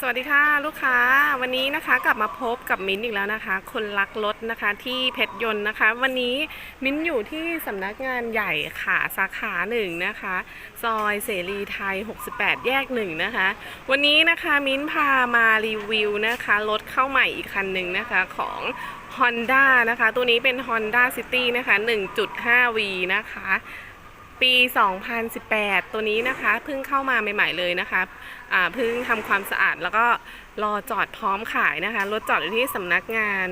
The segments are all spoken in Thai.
สวัสดีค่ะลูกค้าวันนี้นะคะกลับมาพบกับมิ้นอีกแล้วนะคะ คนรักรถนะคะที่เพชรยนต์นะคะ วันนี้มิ้นอยู่ที่สำนักงานใหญ่ค่ะสาขาหนึ่งนะคะ ซอยเสรีไทย 68 แยกหนึ่งนะคะ วันนี้นะคะมิ้นพามารีวิวนะคะรถเข้าใหม่อีกคันหนึ่งนะคะของ Honda นะคะ ตัวนี้เป็น Honda City นะคะ 1.5V นะคะ ปี 2018 ตัวนี้นะคะเพิ่งเข้ามาใหม่ๆเลยนะคะอ่าเพิ่งทำความสะอาดแล้วก็รอจอดพร้อมขายนะคะ รถจอดอยู่ที่สำนักงาน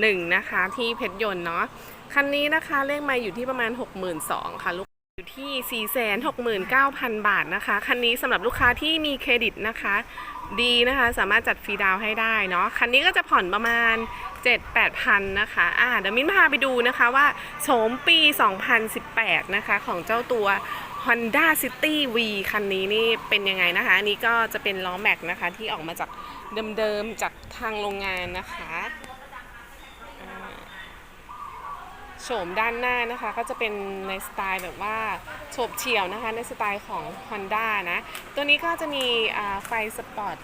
หนึ่งนะคะที่เพชรยนต์เนาะ คันนี้นะคะเลขไมาอยู่ที่ประมาณ 62,000ค่ะลูกอยู่ที่ 469,000 บาทนะคะ คันนี้สำหรับลูกค้าที่มีเครดิตนะคะ ดีนะคะ สามารถจัดฟรีดาวให้ได้เนาะคันนี้ก็จะผ่อนประมาณ 7-8พันนะคะอ่าเดี๋ยวมิ้นพาไปดูนะคะว่าโฉมปี 2018 นะคะ ของเจ้าตัว Honda City V คันนี้นี่เป็นยังไงนะคะ อันนี้ก็จะเป็นล้อแม็กนะคะที่ออกมาจากเดิมๆจากทางโรงงานนะคะ โฉมด้านหน้านะคะก็จะเป็นในสไตล์แบบว่าโฉบเฉี่ยวนะคะในสไตล์ของ Honda นะ ตัวนี้ก็จะมีไฟสปอร์ต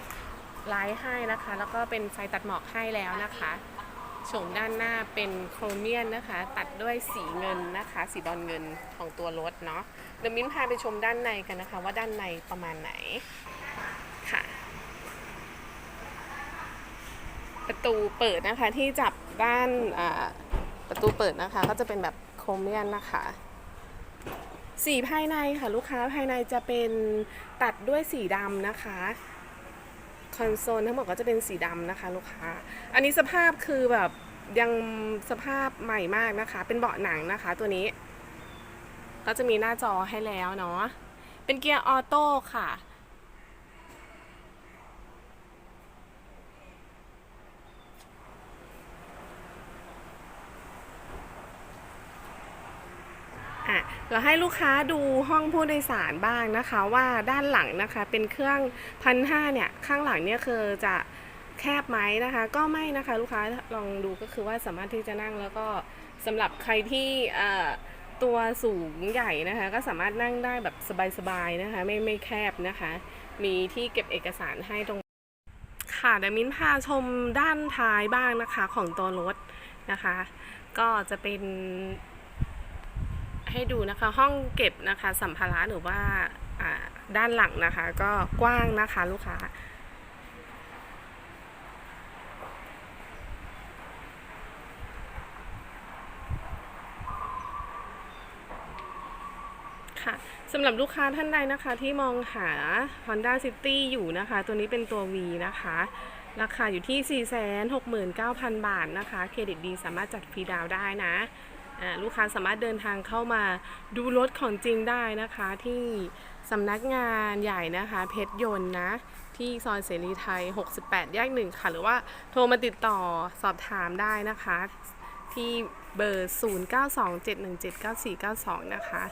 ไลท์ให้นะคะ แล้วก็เป็นไฟตัดหมอกให้แล้วนะคะโฉมด้านหน้าเป็นโครเมียนนะคะ ตัดด้วยสีเงินนะคะ สีบอลเงินของตัวรถเนาะเดี๋ยวมิ้นพาไปชมด้านในกันนะคะ ว่าด้านในประมาณไหนค่ะ ประตูเปิดนะคะที่จับด้านอ่า ประตูเปิดนะคะ ก็จะเป็นแบบโครเมียนนะคะ สีภายในค่ะลูกค้าภายในจะเป็นตัดด้วยสีดำนะคะคอนโซลทั้งหมดก็จะเป็นสีดำนะคะลูกค้า อันนี้สภาพคือแบบยังสภาพใหม่มากนะคะ เป็นเบาะหนังนะคะตัวนี้ ก็จะมีหน้าจอให้แล้วเนาะ เป็นเกียร์ออโต้ค่ะ เราให้ลูกค้าดูห้องผู้โดยสารบ้างนะคะ ว่าด้านหลังนะคะเป็นเครื่องพันห้าเนี่ยข้างหลังเนี่ยคือจะแคบไหมนะคะ ก็ไม่นะคะลูกค้าลองดูก็คือว่าสามารถที่จะนั่งแล้วก็สำหรับใครที่ตัวสูงใหญ่นะคะ ก็สามารถนั่งได้แบบสบายๆนะคะ ไม่ไม่แคบนะคะ มีที่เก็บเอกสารให้ตรงค่ะเดี๋ยวมิ้นพาชมด้านท้ายบ้างนะคะของตัวรถนะคะ ก็จะเป็น ให้ดูนะคะ ห้องเก็บนะคะสัมภาระหรือว่าด้านหลังนะคะ ก็กว้างนะคะลูกค้าค่ะสำหรับลูกค้าท่านใดนะคะที่มองหา Honda City อยู่นะคะ ตัวนี้เป็นตัว V นะคะ ราคาอยู่ที่ 469,000 บาทนะคะ เครดิตดีสามารถจัดฟรีดาวได้นะ ลูกค้าสามารถเดินทางเข้ามาดูรถของจริงได้นะคะที่สำนักงานใหญ่นะคะ เพชรยนต์นะ ที่ซอยเสรีไทย 68 แยกหนึ่งค่ะ หรือว่าโทรมาติดต่อสอบถามได้นะคะ ที่เบอร์ 0927179492 นะคะ